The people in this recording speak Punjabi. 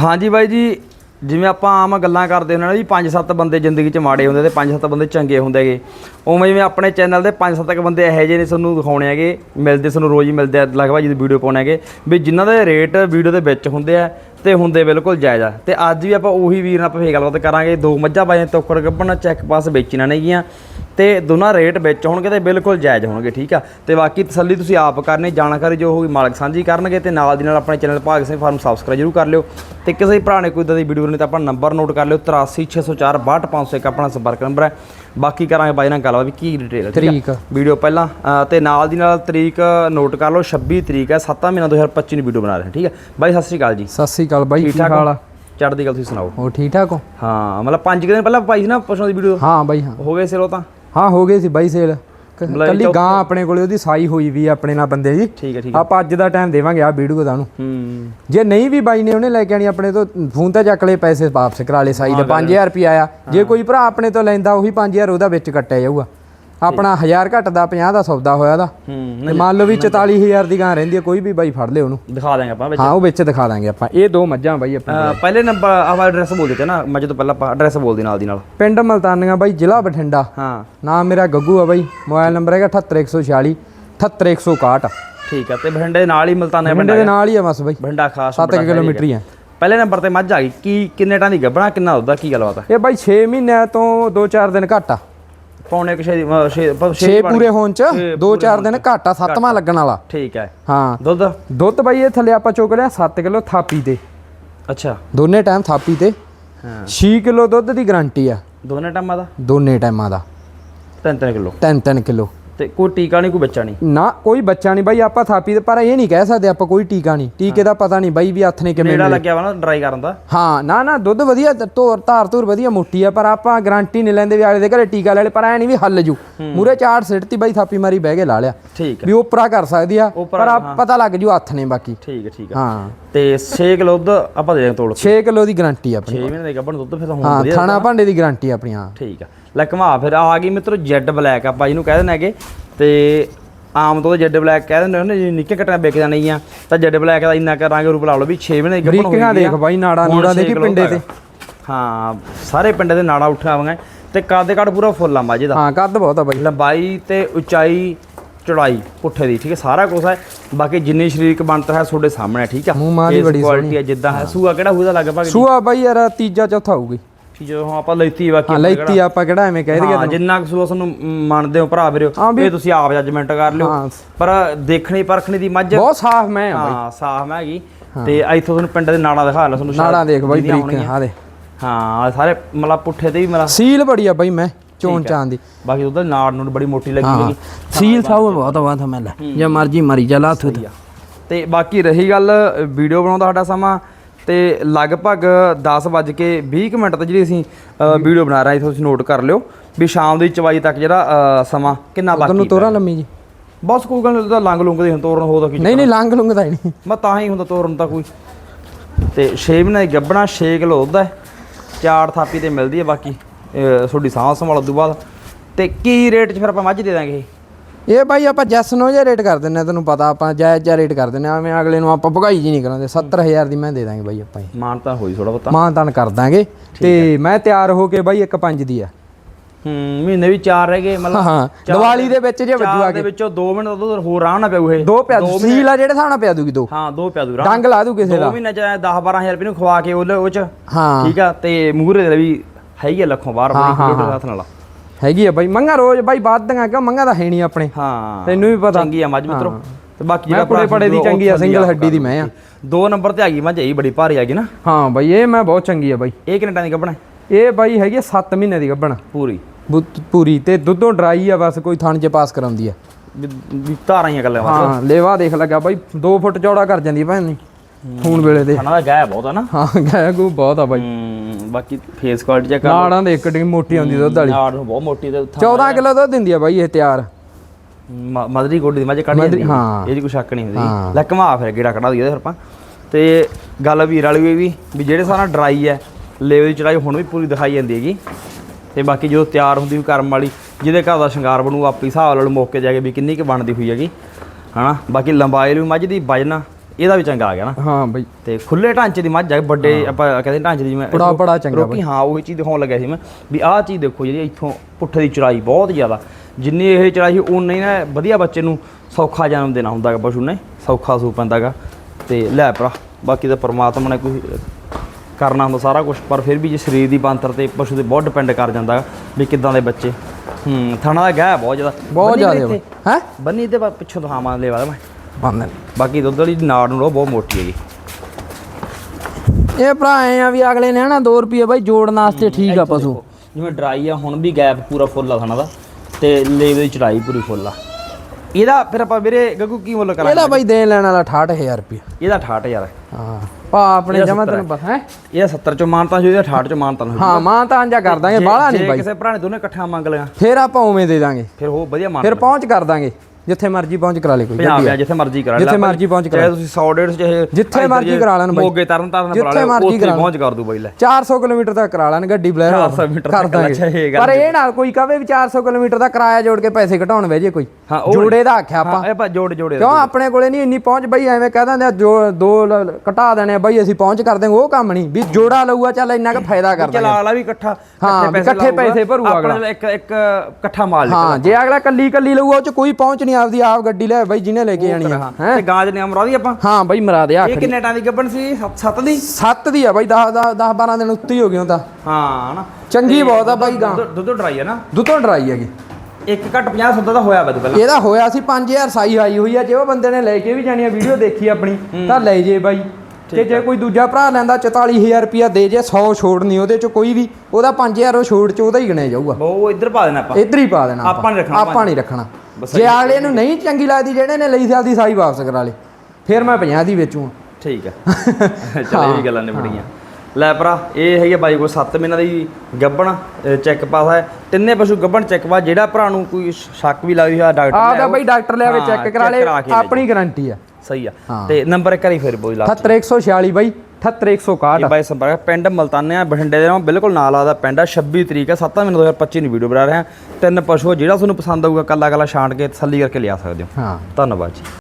ਹਾਂਜੀ ਬਾਈ ਜੀ, ਜਿਵੇਂ ਆਪਾਂ ਆਮ ਗੱਲਾਂ ਕਰਦੇ ਹੁੰਦੇ ਨਾ ਜੀ, ਪੰਜ ਸੱਤ ਬੰਦੇ ਜ਼ਿੰਦਗੀ 'ਚ ਮਾੜੇ ਹੁੰਦੇ ਤੇ ਪੰਜ ਸੱਤ ਬੰਦੇ ਚੰਗੇ ਹੁੰਦੇ ਹੈਗੇ। ਉਵੇਂ ਜਿਵੇਂ ਆਪਣੇ ਚੈਨਲ ਦੇ ਪੰਜ ਸੱਤ ਕੁ ਬੰਦੇ ਇਹੋ ਜਿਹੇ ਨੇ ਤੁਹਾਨੂੰ ਦਿਖਾਉਣੇ ਹੈਗੇ, ਮਿਲਦੇ ਤੁਹਾਨੂੰ ਰੋਜ਼ ਹੀ ਮਿਲਦੇ ਆ, ਲਗਭਗ ਜਦੋਂ ਵੀਡੀਓ ਪਾਉਣੇ ਹੈਗੇ। ਵੀ ਜਿਨ੍ਹਾਂ ਦੇ ਰੇਟ ਵੀਡੀਓ ਦੇ ਵਿੱਚ ਹੁੰਦੇ ਆ ਤੇ ਹੁੰਦੇ ਬਿਲਕੁਲ ਜਾਇਜ਼ ਆ। ਤੇ ਅੱਜ ਵੀ ਆਪਾਂ ਉਹੀ ਵੀਰ ਨਾਲ ਆਪਾਂ ਫੇਰ ਗੱਲਬਾਤ ਕਰਾਂਗੇ, ਦੋ ਮੱਝਾਂ ਬਾਈਆਂ ਤੋਕੜ ਗੱਬਣ ਚੈੱਕ ਪਾਸ ਵੇਚੀਆਂ ਨੇਗੀਆਂ। ਤੇ ਦੋਨਾਂ ਰੇਟ ਵਿੱਚ ਹੋਣਗੇ ਤੇ ਬਿਲਕੁਲ ਜਾਇਜ਼ ਹੋਣਗੇ ਠੀਕ ਆ? ਤੇ ਬਾਕੀ ਤਸੱਲੀ ਤੁਸੀਂ ਆਪ ਕਰਨੀ ਜਾਣਕਾਰੀ ਜੋ ਹੋਊਗੀ ਮਾਲਕ ਸਾਂਝੀ ਕਰਨਗੇ ਤੇ ਨਾਲ ਦੀ ਨਾਲ ਆਪਣੇ ਚੈਨਲ ਭਾਗ ਸਿੰਘ ਫਾਰਮ ਸਬਸਕ੍ਰਾਈਬ ਜਰੂਰ ਕਰ ਲਿਓ। ਤੇ ਕਿਸੇ ਵੀ ਭਰਾ ਨੇ ਕੋਈ ਇਦਾਂ ਦੀ ਵੀਡੀਓ ਨਹੀਂ ਤਾਂ ਆਪਣਾ ਨੰਬਰ ਨੋਟ ਕਰ ਲਿਓ 8360462501 ਆਪਣਾ ਸੰਪਰਕ ਨੰਬਰ ਹੈ। ਬਾਕੀ ਕਰਾਂਗੇ ਬਾਈ ਨਾਲ ਗੱਲਬਾਤ ਵੀ ਕੀ ਡਿਟੇਲ ਤਰੀਕ। ਵੀਡੀਓ ਪਹਿਲਾਂ ਤੇ ਨਾਲ ਦੀ ਨਾਲ ਤਰੀਕ ਨੋਟ ਕਰ ਲਓ 26 ਤਰੀਕ ਹੈ 7 ਮਹੀਨਾ 2025 ਨੂੰ ਵੀਡੀਓ ਬਣਾ ਰਹੇ ਠੀਕ ਹੈ ਬਾਈ ਸਤਿ ਸ਼੍ਰੀ ਅਕਾਲ ਜੀ। ਸਤਿ ਸ੍ਰੀ ਅਕਾਲ ਬਾਈ ਠੀਕ ਕੀ ਠਾਕ ਹਾਲ ਆ? ਚੜ੍ਹਦੀ ਗੱਲ ਤੁਸੀਂ ਸੁਣਾਓ। ਹੋ ਠੀਕ ਠਾਕ ਹੋ? ਹਾਂ ਮਤਲਬ 5 ਦਿਨ ਪਹਿਲਾਂ ਪਾਈ ਸੀ ਨਾ ਪਸ਼ੂਆਂ ਦੀ ਵੀਡੀਓ ਹਾਂ ਬਾਈ ਹਾਂ। ਹੋ ਗਏ ਸਿਰੋਂ ਤਾਂ? ਹਾਂ ਹੋ ਗਏ ਸੀ ਬਾਈ ਸੇਲ। ਕੱਲੀ ਗਾਂ ਆਪਣੇ ਕੋਲੇ ਉਹਦੀ ਸਾਈ ਹੋਈ ਵੀ ਆਪਣੇ ਨਾਲ ਬੰਦੇ ਦੀ। ਠੀਕ ਹੈ ਠੀਕ ਹੈ। ਆਪਾਂ ਅੱਜ ਦਾ ਟਾਈਮ ਦੇਵਾਂਗੇ ਆ ਵੀਡੀਓ ਦਾ ਨੂੰ ਹੂੰ। ਜੇ ਨਹੀਂ ਵੀ ਬਾਈ ਨੇ ਉਹਨੇ ਲੈ ਕੇ ਆਣੀ ਆਪਣੇ ਤੋਂ ਫੋਨ ਤੇ ਚੱਕ ਲਏ ਪੈਸੇ ਵਾਪਸ ਕਰਾ ਲਏ ਸਾਈ ਦੇ 5000 ਰੁਪਿਆ ਆਇਆ ਜੇ ਕੋਈ ਭਰਾ ਆਪਣੇ ਤੋਂ ਲੈਂਦਾ ਉਹੀ 5000 ਉਹਦਾ ਵਿੱਚ ਕੱਟਿਆ ਜਾਊਗਾ। ਆਪਣਾ 1000 ਘੱਟ ਦਾ 50 ਦਾ ਸੌਦਾ ਹੋਇਆ ਦਾ। ਹੂੰ ਤੇ ਮੰਨ ਲਓ ਵੀ 44000 ਦੀ ਗਾਂ ਰਹਿੰਦੀ ਹੈ ਕੋਈ ਵੀ ਬਾਈ ਫੜ ਲੇ ਉਹਨੂੰ। ਦਿਖਾ ਦਾਂਗੇ ਆਪਾਂ ਵਿੱਚ। ਹਾਂ ਉਹ ਵਿੱਚ ਦਿਖਾ ਦਾਂਗੇ ਆਪਾਂ। ਇਹ ਦੋ ਮੱਝਾਂ ਬਾਈ ਆਪਣੇ ਅ, ਪਹਿਲੇ ਨੰਬਰ ਆਪਾਂ ਐਡਰੈਸ ਬੋਲ ਦਿੱਤੇ ਨਾ ਮੱਝ ਤੋਂ ਪਹਿਲਾਂ ਆਪਾਂ ਐਡਰੈਸ ਬੋਲ ਦੇ ਨਾਲ ਦੀ ਨਾਲ। ਪਿੰਡ ਮਲਤਾਨੀਆਂ ਬਾਈ ਜ਼ਿਲ੍ਹਾ ਬਠਿੰਡਾ। ਹਾਂ। ਨਾਮ ਮੇਰਾ ਗੱਗੂ ਆ ਬਾਈ ਮੋਬਾਈਲ ਨੰਬਰ ਹੈਗਾ 78146 78161 ਠੀਕ ਹੈ ਤੇ ਬਠਿੰਡੇ ਦੇ ਨਾਲ ਹੀ ਮਲਤਾਨਾ ਪਿੰਡ ਦੇ ਨਾਲ ਹੀ ਆ ਬਸ ਬਾਈ। ਭੰਡਾ ਖਾਸ 7 ਕਿਲੋਮੀਟਰ ਹੀ ਆ। ਪਹਿਲੇ ਨੰਬਰ ਤੇ ਮੱਝ ਆ ਗਈ ਕੀ ਕਿੰਨੇ ਟਾਂ ਦੀ ਗੱਬਣਾ ਕਿੰਨਾ ਦੁੱਧ ਆ ਕੀ ਗੱਲਬਾਤ ਆ? ਇਹ ਬਾਈ 6 ਮਹੀਨਿਆਂ ਤੋਂ 2-4 ਦਿਨ ਘੱਟ ਆ। ਪੌਣੇ ਕੁ ਛੇ ਦੀ 6 6 ਪੂਰੇ ਹੋਣ ਚ? 2-4 ਦਿਨ ਘੱਟ ਸੱਤਵਾਂ ਲੱਗਣ ਵਾਲਾ। ਠੀਕ ਹੈ। ਹਾਂ। ਦੁੱਧ? ਦੁੱਧ ਬਾਈ ਇਹ ਥੱਲੇ ਆਪਾਂ ਚੁੱਕ ਲਿਆ 7 ਕਿਲੋ ਥਾਪੀ ਤੇ। ਅੱਛਾ। ਦੋਨੇ ਟਾਈਮ ਥਾਪੀ ਤੇ। ਹਾਂ। 6 ਕਿਲੋ ਦੁੱਧ ਦੀ ਗਾਰੰਟੀ ਆ। ਦੋਨੇ ਟਾਈਮਾਂ ਦਾ? ਦੋਨੇ ਟਾਈਮਾਂ ਦਾ। 3-3 ਕਿਲੋ। 3-3 ਕਿਲੋ। ਤੇ ਕੋਈ ਟੀਕਾ ਨਹੀਂ ਕੋਈ ਬੱਚਾ ਨਹੀਂ। ਨਾ ਕੋਈ ਬੱਚਾ ਨਹੀਂ ਬਾਈ ਆਪਾਂ ਥਾਪੀ ਤੇ ਪਰ ਇਹ ਨਹੀਂ ਕਹਿ ਸਕਦੇ ਆਪਾਂ ਕੋਈ ਟੀਕਾ ਨਹੀਂ। ਟੀਕੇ ਦਾ ਪਤਾ ਨਹੀਂ ਬਾਈ ਵੀ ਹੱਥ ਨੇ ਕਿਵੇਂ ਲੱਗਿਆ ਵਾ ਨਾ ਡਰਾਈ ਕਰਨ ਦਾ। ਹਾਂ ਨਾ ਨਾ ਦੁੱਧ ਵਧੀਆ ਤੇ ਧੋਰ ਧਾਰ ਧੂਰ ਵਧੀਆ ਮੋਟੀ ਆ ਪਰ ਆਪਾਂ ਗਾਰੰਟੀ ਨਹੀਂ ਲੈਂਦੇ ਵੀ ਆਲੇ ਦੇ ਘਰੇ ਟੀਕਾ ਲੈ ਲੈ ਪਰ ਐ ਨਹੀਂ ਵੀ ਹੱਲ ਜੂ। ਮੂਰੇ ਚਾਰ ਸਿੱਟਤੀ ਬਾਈ ਥਾਪੀ ਮਾਰੀ ਬਹਿ ਕੇ ਲਾ ਲਿਆ। ਵੀ ਉਪਰਾ ਕਰ ਸਕਦੀ ਆ ਪਰ ਪਤਾ ਲੱਗ ਜੂ ਹੱਥ ਨੇ ਬਾਕੀ। ਠੀਕ ਹੈ ਠੀਕ ਹੈ ਹਾਂ। ਤੇ 6 ਕਿਲੋ ਦੁੱਧ ਆਪਾਂ ਦੇ ਦਾਂਗੇ ਤੋੜ 6 ਕਿਲੋ ਦੀ ਗਾਰੰਟੀ ਆਪਣੀ। 6 ਮਹੀਨੇ ਦੇ ਗੱਬਣ ਦੁੱਧ ਫਿਰ ਹੁਣ ਹਾਂ ਵਧੀਆ ਥਾਣਾ ਭਾਂਡੇ ਦੀ ਗਾਰੰਟੀ ਆਪਣੀ ਹਾਂ। ਠੀਕ ਆ। ਲੈ ਘਮਾ ਫਿਰ ਆ ਗਈ ਮਿੱਤਰੋ ਜੈਡ ਬਲੈਕ ਆਪਾਂ ਜਿਹਨੂੰ ਕਹਿ ਦਿੰਦੇ ਹੈਗੇ। ਤੇ ਆਮ ਤੇ ਜੈਡ ਬਲੈਕ ਕਹਿ ਦਿੰਦੇ ਨੇ ਨਿੱਕੇ ਕਟੀਆਂ ਵਿਕ ਜਾਂਦੀਆਂ ਤਾਂ ਜੈਡ ਬਲੈਕ ਦਾ ਇੰਨਾ ਕਰ ਰੰਗ ਰੂਪ ਲਾ ਲਓ ਵੀ 6 ਮਹੀਨੇ ਦੀ ਗੱਭਣ ਵੀ ਆ। ਦੇਖ ਬਾਈ ਨਾੜਾ ਨੂੜਾ ਦੇਖੀ ਕਿਲੋ ਪਿੰਡੇ ਤੇ। ਹਾਂ ਸਾਰੇ ਪਿੰਡੇ ਦੇ ਨਾੜਾ ਉੱਠਿਆ ਵਾਂਗਾ ਤੇ ਕਾਦੇ ਕਾੜ ਪੂਰਾ ਫੁੱਲ ਆ ਮਾਝੇ ਦਾ। ਹਾਂ ਕੱਦ ਬਹੁਤ ਆ ਬਾਈ। ਲੰਬਾਈ ਤੇ ਉਚਾਈ ਚੌੜਾਈ ਪੁੱਠੇ ਦੀ ਠੀਕ ਹੈ ਸਾਰਾ ਕੁਝ ਹੈ। ਬਾਕੀ ਜਿੰਨੀ ਸਰੀਰਕ ਬਣਤਰ ਹੈ ਤੁਹਾਡੇ ਸਾਹਮਣੇ ਹੈ, ਠੀਕ ਆ ਮੂੰਹ ਮਾਂ ਦੀ ਬੜੀ ਕੁਆਲਿਟੀ ਹੈ ਜਿੱਦਾਂ ਹੈ। ਸੂਆ ਕਿਹੜਾ ਉਹਦਾ ਲਗਭਗ? ਸੂਆ ਬਾਈ ਯਾਰ ਤੀਜਾ ਚੌਥਾ ਹੋਊਗੀ। ਠੀਕ ਜਦੋਂ ਆਪਾਂ ਲੈਤੀ ਬਾਕੀ ਹਾਂ ਲੈਤੀ ਆਪਾਂ ਕਿਹੜਾ ਐਵੇਂ ਕਹਿ ਦਈਏ ਹਾਂ ਜਿੰਨਾ ਕੁ ਸੂਆ ਤੁਹਾਨੂੰ ਮੰਨਦੇ ਹੋ ਭਰਾ ਵੀਰੋ ਹਾਂ ਇਹ ਤੁਸੀਂ ਆਪ ਜੱਜਮੈਂਟ ਕਰ ਲਿਓ। ਹਾਂ। ਪਰ ਦੇਖਣੀ ਪਰਖਣੀ ਦੀ ਮੱਝ ਬਹੁਤ ਸਾਫ਼ ਮੈਂ ਬਾਈ। ਹਾਂ ਸਾਫ਼ ਮੈਂ ਹੈਗੀ। ਤੇ ਇੱਥੋਂ ਤੁਹਾਨੂੰ ਪਿੰਡ ਦੇ ਨਾੜਾ ਦਿਖਾ ਲਾ ਤੁਹਾਨੂੰ ਨਾੜਾ ਦੇਖ ਬਾਈ ਬਰੀਕ। ਆ ਦੇ ਹਾਂ ਸਾਰੇ ਮਤਲਬ ਪੁੱਠੇ ਤੇ ਵੀ ਮਤਲਬ ਸੀਲ ਬੜੀ ਆ ਬਾਈ ਮੈਂ। ਚੋਣ। ਚਾਂ ਦੀ। ਬਾਕੀ ਉਹਦਾ ਨਾੜ ਨੂੰ ਬੜੀ ਮੋਟੀ ਲੱਗੀ ਹਾਂ ਹੈਗੀ ਸੀਲ ਸਾਊ ਬਹੁਤ ਬਾਤ ਮੈਂ ਲੈ। ਜੇ ਮਰਜ਼ੀ ਮਰੀ ਜਾ ਲਾ ਸਹੀ ਆ। ਤੇ ਬਾਕੀ ਰਹੀ ਗੱਲ ਵੀਡੀਓ ਬਣਾਉਂਦਾ ਸਾਡਾ ਸਮਾਂ ਤੇ ਲਗਭਗ 10 ਵੱਜ ਕੇ 20 ਕੁ ਮਿੰਟ ਤੇ ਜਿਹੜੀ ਅਸੀਂ ਵੀਡੀਓ ਬਣਾ ਰਹੇ ਹਾਂ ਤੁਸੀਂ ਨੋਟ ਕਰ ਲਿਓ ਵੀ ਸ਼ਾਮ ਦੀ ਚਵਾਈ ਤੱਕ ਜਿਹੜਾ ਸਮਾਂ ਕਿੰਨਾ ਬਾਕੀ ਤੈਨੂੰ ਤੋਰਾ ਲੰਮੀ ਜੀ। ਬਸ ਕੋਈ ਗੱਲ ਨਹੀਂ ਤਾਂ ਲੰਗ ਲੁੰਗ ਦੇ ਹੁਣ ਤੋਰਨ ਹੋਦਾ ਕੀ ਨਹੀਂ ਨਹੀਂ ਲੰਘ ਲੁੰਘ ਤਾਂ ਹੀ ਨਹੀਂ। ਮੈਂ ਤਾਂ ਹੀ ਹੁੰਦਾ ਤੋਰਨ ਤਾਂ ਕੋਈ। ਤੇ 6 ਮਹੀਨੇ ਦੀ ਗੱਬਣਾ 6 ਕਿਲੋ ਦੁੱਧ ਹੈ। ਚਾਰ ਥਾਪੀ ਤੇ ਮਿਲਦੀ ਹੈ ਬਾਕੀ। ਤੁਹਾਡੀ ਸਾਂਭ ਸੰਭਾਲ ਤੋਂ ਬਾਅਦ। ਤੇ ਕੀ ਰੇਟ 'ਚ ਫਿਰ ਆਪਾਂ ਮੱਝ ਦੇ ਦਾਂਗੇ ਇਹ? ਬਾਈ ਆਪਾਂ ਜੈਸ ਨੋ ਜਿਹਾ ਰੇਟ ਕਰ ਦਿੰਨੇ ਆ ਤੈਨੂੰ ਪਤਾ ਆਪਾਂ ਜਾਇਜ਼ ਜਿਹਾ ਰੇਟ ਕਰ ਦਿੰਨੇ ਆ ਐਵੇਂ ਅਗਲੇ ਨੂੰ ਆਪਾਂ ਭਗਾਈ ਜੀ ਨਹੀਂ ਕਰਾਂਦੇ 70000 ਦੀ ਮੈਂ ਦੇ ਦਾਂਗੇ ਬਾਈ ਆਪਾਂ। ਮਾਨ ਤਾਂ ਹੋਈ ਥੋੜਾ ਬਹੁਤਾ। ਮਾਂ ਤਾਨ ਕਰ ਦਾਂਗੇ। ਤੇ ਮੈਂ ਤਿਆਰ ਹੋ ਕੇ ਬਾਈ ਇੱਕ ਪੰਜ ਦੀ ਆ। ਹੂੰ ਮਹੀਨੇ ਵੀ ਚਾਰ ਰਹਿ ਗਏ ਮਤਲਬ ਹਾਂ ਦੀਵਾਲੀ ਦੇ ਵਿੱਚ ਜੇ ਵੱਜੂ ਆ ਦੇ ਕੇ ਵਿੱਚੋਂ 2 ਮਿੰਟ ਦੁੱਧ ਹੋਰ ਆਰਾਮ ਨਾਲ ਪਿਆਊ ਇਹ ਦੋ ਪਿਆ ਸੀਲ ਆ ਜਿਹੜੇ ਥਾਣਾ ਪਿਆ ਦੂਗੀ ਦੋ। ਹਾਂ ਦੋ ਪਿਆ ਦੂ ਡੰਗ ਲਾ ਦੂ ਕਿਸੇ ਦੋ ਦਾ। ਮਹੀਨੇ ਚ 10 12000 ਰੁਪਏ ਨੂੰ ਖਵਾ ਕੇ ਉਹ ਉਹ ਚ। ਹਾਂ। ਠੀਕ ਆ ਤੇ ਮੂਹਰੇ ਦੇ ਵੀ ਹੈਗੀ ਆ ਲੱਖੋਂ ਬਾਹਰ ਹਾਂ, ਹਾਂ, ਬੜੀ ਹੱਥ ਨਾਲ। ਹੈਗੀ ਆ ਬਾਈ ਮੰਗਾ ਰੋਜ਼ ਬਾਈ ਵੱਧਦੀਆਂ ਕਿਉਂ ਮੰਗਾ ਤਾਂ ਹੈ ਨਹੀਂ ਆਪਣੇ। ਹਾਂ ਤੈਨੂੰ ਵੀ ਪਤਾ। ਚੰਗੀ ਆ ਮੱਝ ਮਿੱਤਰੋ। ਤੇ ਬਾਕੀ ਮੈਂ ਪੁੜੇ ਪੜੇ ਦੀ ਚੰਗੀ ਆ ਸਿੰਗਲ ਹੱਡੀ ਦੀ ਮੈਂ ਆ। ਦੋ ਨੰਬਰ ਤੇ ਆ ਗਈ ਮੱਝ ਇਹ ਬੜੀ ਭਾਰੀ ਆ ਗਈ ਨਾ। ਹਾਂ ਬਾਈ ਇਹ ਮੈਂ ਬਹੁਤ ਚੰਗੀ ਆ ਬਾਈ। ਇਹ ਕਿੰਨੇ ਟਾਈਮ ਦੀ ਕੱਢਣਾ ਇਹ ਬਾਈ ਹੈਗੀ 7 ਮਹੀਨੇ ਦੀ ਗੱਭਣ। ਪੂਰੀ। ਪੂਰੀ ਤੇ ਦੁੱਧੋਂ ਡਰਾਈ ਆ ਬਸ ਕੋਈ ਥਣ ਚ ਪਾਸ ਕਰਾਉਂਦੀ ਆ। ਵੀ ਵੀ ਧਾਰਾਂ ਹੀ ਗੱਲਾਂ ਹਾਂ ਲੇਵਾ ਦੇਖ ਲੱਗਾ ਬਾਈ 2 ਫੁੱਟ ਚੌੜਾ ਕਰ ਜਾਂਦੀ ਆ ਭੈਣ ਨਹੀਂ ਖੂਨ ਵੇਲੇ ਦੇ। ਦਾ ਗਾਇਆ ਬਹੁਤ ਆ ਨਾ। ਹਾਂ ਗਾਇਆ ਗੂ ਬਹੁਤ ਆ ਬਾਈ। ਬਾਕੀ ਫੇਸ ਕੁਆਲਿਟੀ ਚੈੱਕ ਕਰ ਨਾੜਾਂ ਦੇ ਇੱਕ ਡਿੰਗ ਮੋਟੀ ਆਉਂਦੀ ਦੁੱਧ ਵਾਲੀ। ਨਾੜ ਨੂੰ ਬਹੁਤ ਮੋਟੀ ਤੇ 14 ਕਿਲੋ ਦੁੱਧ ਦਿੰਦੀ ਆ ਬਾਈ ਇਹ ਤਿਆਰ। ਮਦਰੀ ਗੋਡੀ ਦੀ ਮੱਝ ਕੱਢ ਜਾਂਦੀ। ਹੈ। ਹਾਂ। ਇਹਦੀ ਕੋਈ ਸ਼ੱਕ ਨਹੀਂ ਹਾਂ। ਹੁੰਦੀ ਲੈ ਘਮਾ ਫਿਰ ਗੇੜਾ ਕਢਾ ਦਈਏ ਫਿਰ ਆਪਾਂ। ਤੇ ਗੱਲ ਵੀਰ ਵਾਲੀ ਹੋਈ ਵੀ ਵੀ ਜਿਹੜੇ ਸਾਰਾ ਡਰਾਈ ਹੈ ਲੇਵੇ ਦੀ ਚੜਾਈ ਹੁਣ ਵੀ ਪੂਰੀ ਦਿਖਾਈ ਜਾਂਦੀ ਹੈਗੀ। ਤੇ ਬਾਕੀ ਜਦੋਂ ਤਿਆਰ ਹੁੰਦੀ ਵੀ ਕਰਮ ਵਾਲੀ ਜਿਹਦੇ ਘਰ ਦਾ ਸ਼ਿੰਗਾਰ ਬਣੂ ਆਪੇ ਹਿਸਾਬ ਨਾਲ ਮੌਕੇ ਜਾ ਕੇ ਵੀ ਕਿੰਨੀ ਕੁ ਬਣਦੀ ਹੋਈ ਹੈਗੀ। ਹਨਾ? ਬਾਕੀ ਲੰਬਾਈ ਵੀ ਮੱਝ ਦੀ ਵਜਨ ਇਹਦਾ ਵੀ ਚੰਗਾ ਆ ਗਿਆ ਨਾ। ਹਾਂ ਬਈ। ਤੇ ਖੁੱਲੇ ਢਾਂਚੇ ਦੀ ਮੱਝ ਆ ਵੱਡੇ ਆਪਾਂ ਕਹਿੰਦੇ ਢਾਂਚੇ ਦੀ ਜਿਵੇਂ ਬੜਾ- ਬੜਾ ਚੰਗਾ ਰੋਕੀ ਹਾਂ ਉਹੀ ਚੀਜ਼ ਦਿਖਾਉਣ ਲੱਗਿਆ ਸੀ ਮੈਂ ਵੀ ਆਹ ਚੀਜ਼ ਦੇਖੋ ਜਿਹੜੀ ਇੱਥੋਂ ਪੁੱਠੇ ਦੀ ਚੜਾਈ ਬਹੁਤ ਜ਼ਿਆਦਾ। ਜਿੰਨੀ ਇਹ ਚੜਾਈ ਉਨੀ ਨਾ ਵਧੀਆ ਬੱਚੇ ਨੂੰ ਸੌਖਾ ਜਨਮ ਦੇਣਾ ਹੁੰਦਾਗਾ ਪਸ਼ੂ ਨੇ ਸੌਖਾ ਸੂ ਪੈਂਦਾਗਾ ਤੇ ਲੈ ਭਰਾ ਬਾਕੀ ਤਾਂ ਪਰਮਾਤਮਾ ਨੇ ਕੋਈ ਕਰਨਾ ਹੁੰਦਾ ਸਾਰਾ ਕੁਝ ਪਰ ਫਿਰ ਵੀ ਜੇ ਸਰੀਰ ਦੀ ਬੰਤਰ ਤੇ ਪਸ਼ੂ ਤੇ ਬਹੁਤ ਡਿਪੈਂਡ ਕਰ ਜਾਂਦਾ ਵੀ ਕਿੱਦਾਂ ਦੇ ਬੱਚੇ। ਹੂੰ ਥਣਾ ਦਾ ਗਾਹ ਬਹੁਤ ਜ਼ਿਆਦਾ। ਬਹੁਤ ਜ਼ਿਆਦਾ ਹੈ? ਬੰਨੀ ਤੇ ਪਿੱਛੋਂ ਦਿਖਾਵਾਂ ਲੈ ਵਾਲਾ ਮੈਂ। ਬੰਨ ਬਾਕੀ ਦੁੱਧ ਵਾਲੀ ਨਾੜ ਨੂੰ ਬਹੁਤ ਮੋਟੀ ਹੈਗੀ। ਇਹ ਭਰਾ ਐ ਆ ਵੀ ਅਗਲੇ ਨੇ ਹਨਾ 2 ਰੁਪਏ ਬਾਈ ਜੋੜਨ ਵਾਸਤੇ ਠੀਕ ਆ ਪਸ਼ੂ। ਜਿਵੇਂ ਡਰਾਈ ਆ ਹੁਣ ਵੀ ਗੈਪ ਪੂਰਾ ਫੁੱਲ ਆ ਥਣਾ ਦਾ ਤੇ ਲੇਵੇ ਦੀ ਚੜਾਈ ਪੂਰੀ ਫੁੱਲ ਆ। ਇਹਦਾ ਫਿਰ ਆਪਾਂ ਵੀਰੇ ਗੱਗੂ ਕੀ ਮੁੱਲ ਕਰਾਂਗੇ? ਇਹਦਾ ਬਾਈ ਦੇਣ ਲੈਣ ਵਾਲਾ 68000 ਰੁਪਏ। ਇਹਦਾ 68000 ਹੈ ਭਾ ਆਪਣੇ ਜਮਾ 70 ਤੈਨੂੰ ਪਤਾ ਹੈ? ਇਹਦਾ 70 ਚੋਂ ਮਾਨਤਾ ਹੋ ਇਹਦਾ 68 ਚੋਂ ਮਾਨਤਾ ਹੋ ਹਾਂ ਮਾਂ ਤਾਂ ਅੰਜਾ ਕਰ ਦਾਂਗੇ ਬਾਹਲਾ ਨਹੀਂ ਬਾਈ। ਕਿਸੇ ਭਰਾ ਨੇ ਦੋਨੇ ਇਕੱਠਾ ਮੰਗ ਲਿਆ। ਫਿਰ ਆਪਾਂ ਉਵੇਂ ਦੇ ਦਾਂਗੇ। ਫਿਰ ਉਹ ਵਧੀਆ ਮਾਨ ਫਿਰ ਪਹੁੰਚ ਕਰ ਦਾਂਗੇ। ਜਿੱਥੇ ਮਰਜ਼ੀ ਪਹੁੰਚ ਕਰਾ ਲੈ ਕੋਈ। ਪੰਜਾਬ ਆ ਜਿੱਥੇ ਮਰਜ਼ੀ ਕਰਾ ਜਿੱਥੇ ਲੈ ਮਰਜ਼ੀ ਪਹੁੰਚ ਕਰਾ ਤੁਸੀਂ 100 150 ਚਾਹੇ ਜਿੱਥੇ ਮਰਜ਼ੀ ਕਰਾ ਲੈਣ ਬਾਈ। ਮੋਗੇ ਤਰਨ ਤਾਰਨ ਜਿੱਥੇ ਬੁਲਾ ਲੈ ਮਰਜ਼ੀ ਉੱਥੇ ਕਰਾ ਪਹੁੰਚ ਕਰ ਦੂ ਬਾਈ ਲੈ। 400 ਕਿਲੋਮੀਟਰ ਤੱਕ ਕਰਾ ਲੈਣ ਗੱਡੀ ਬਲੈਰੋ। 400 ਮੀਟਰ ਕਰ ਤੱਕ ਅੱਛਾ, ਦਾਂਗੇ ਇਹ ਗੱਲ ਪਰ ਇਹ ਨਾ ਕੋਈ ਕਵੇ ਵੀ 400 ਕਿਲੋਮੀਟਰ ਦਾ ਕਿਰਾਇਆ ਜੋੜ ਕੇ ਪੈਸੇ ਘਟਾਉਣ ਵੇ ਜੇ ਕੋਈ। ਹਾਂ, ਜੋੜੇ ਦਾ ਆਖਿਆ ਆਪਾਂ। ਇਹ ਆਪਾਂ ਜੋੜ ਜੋੜੇ ਕਿਉਂ? ਆਪਣੇ ਕੋਲੇ ਨਹੀਂ ਇੰਨੀ ਪਹੁੰਚ ਬਈ ਐਵੇਂ ਕਹਿ ਦਿੰਦੇ ਆ ਜੋ ਦੋ ਘਟਾ ਦੇਣੇ ਆ ਬਈ ਅਸੀਂ ਪਹੁੰਚ ਕਰ ਦੇਂਗੇ ਉਹ ਕੰਮ ਨਹੀਂ। ਵੀ ਜੋੜਾ ਲਊਗਾ ਚੱਲ ਇੰਨਾ ਕੁ ਫਾਇਦਾ ਕਰ ਚਲਾ ਲਾ ਵੀ ਇਕੱਠਾ ਹਾਂ, ਇਕੱਠੇ। ਪੈਸੇ ਭਰੂਗਾ ਅਗਲਾ। ਇੱਕ ਇੱਕ ਇਕੱਠਾ ਮਾਲ ਹਾਂ ਜੇ ਅਗਲਾ ਕੱਲੀ ਕੱਲੀ ਲਊਗਾ ਉਹ ਚ ਕੋਈ ਪਹੁੰਚ ਨਹੀਂ ਆਪਦੀ ਆਪ ਗੱਡੀ ਲੈ ਬਈ ਜਿਹਨੇ ਲੈ ਕੇ ਜਾਣੀ ਆ। ਹੈ? ਤੇ ਗਾਜ ਨੇ ਅਮਰਾ ਦੀ ਆਪਾਂ? ਹਾਂ ਬਈ ਮਰਾ ਦੇ ਇਹ ਆਖਰੀ। ਕਿੰਨੇ ਟਾਂ ਦੀ ਗੱਬਣ ਸੀ? 7 ਦੀ? ਸੱਤ ਦੀ ਆ ਬਈ 10 10 12 ਦਿਨ ਉੱਤੇ ਹੀ ਹੋ ਗਏ ਹੁੰਦਾ ਹਾਂ ਹਨਾ। ਚੰਗੀ ਬਹੁਤ ਆ ਬਾਈ ਗਾਂ। ਦੁੱਧ ਦੁੱਧ ਡਰਾਈ ਹੈ ਨਾ? ਦੁੱਤੋਂ ਡਰਾਈ ਹੈਗੀ। ਇੱਕ ਘੱਟ 50 ਸੌਦਾ ਤਾਂ ਹੋਇਆ ਬਦ ਪਹਿਲਾਂ। ਇਹਦਾ ਹੋਇਆ ਸੀ 5000 ਸਾਈ ਆਈ ਹੋਈ ਆ। ਜੇ ਉਹ ਬੰਦੇ ਨੇ ਲੈ ਕੇ ਵੀ ਜਾਣੀ ਆ ਵੀਡੀਓ ਦੇਖੀ ਆਪਣੀ ਤਾਂ ਲੈ ਜੇ ਬਾਈ। ਤੇ ਜੇ ਕੋਈ ਦੂਜਾ ਭਰਾ ਲੈਂਦਾ 44000 ਰੁਪਿਆ ਦੇ ਜੇ 100 ਛੋੜ ਨਹੀਂ ਉਹਦੇ ਚ ਕੋਈ ਵੀ। ਉਹਦਾ 5000 ਉਹ ਛੋੜ ਚ ਉਹਦਾ ਹੀ ਗਣਿਆ ਜਾਊਗਾ। ਉਹ ਇੱਧਰ ਪਾ ਦੇਣਾ ਆਪਾਂ। ਇੱਧਰ ਹੀ ਪਾ ਦੇਣਾ ਆਪਾਂ ਨੀ ਰੱਖਣਾ ਆਪਾਂ ਨਹੀਂ ਰੱਖਣਾ। ਜੇ ਅਗਲੇ ਨੂੰ ਨਹੀਂ ਚੰਗੀ ਲੱਗਦੀ ਜਿਹੜੇ ਨੇ ਲਈ ਸਾਲ ਦੀ ਸਾਈ ਵਾਪਸ ਕਰਾ ਲੇ। ਫਿਰ ਮੈਂ 50 ਦੀ ਵੇਚੂਗਾ। ਠੀਕ ਹੈ ਚਲ ਇਹ ਗੱਲਾਂ ਨਿਬੜੀਆਂ। ਲੈ ਭਰਾ ਇਹ ਹੈਗੀ ਆ ਬਾਈ ਕੋਲ 7 ਮਹੀਨਾ ਦੀ ਗੱਬਣ ਚੈੱਕ ਪਾਸ ਹੈ। ਤਿੰਨੇ ਪਸ਼ੂ ਗੱਬਣ ਚੈੱਕ ਪਾ ਜਿਹੜਾ ਭਰਾ ਨੂੰ ਕੋਈ ਸ਼ੱਕ ਵੀ ਲੱਗਦੀ ਆ ਡਾਕਟਰ ਲੈ ਤਾਂ। ਬਈ ਡਾਕਟਰ ਲਿਆਵੇ ਚੈੱਕ ਕਰਾ ਲੇ। ਆਪਣੀ ਗਾਰੰਟੀ ਆ। ਸਹੀ ਆ। ਤੇ ਨੰਬਰ ਇੱਕ ਵਾਰੀ ਫਿਰ ਬੋਲ ਲਾ 78146 ਬਾਈ 78161 ਇਹ ਬਾਈ ਸੰਪਰਕ ਪਿੰਡ ਮਲਤਾਨਿਆ ਬਠਿੰਡੇ ਦੇ ਨਾਲ ਬਿਲਕੁਲ ਨਾਲ ਆਦਾ ਪਿੰਡ ਆ 26 ਤਰੀਕ ਹੈ 7 ਮਹੀਨੇ 2025 ਨੂੰ ਵੀਡੀਓ ਬਣਾ ਰਹੇ ਹਾਂ। ਤਿੰਨ ਪਸ਼ੂ ਆ, ਜਿਹੜਾ ਤੁਹਾਨੂੰ ਪਸੰਦ ਆਊਗਾ ਕੱਲਾ ਕੱਲਾ ਛਾਂਟ ਕੇ ਤਸੱਲੀ ਕਰਕੇ ਲਿਆ ਸਕਦੇ ਹੋ। ਹਾਂ। ਧੰਨਵਾਦ ਜੀ।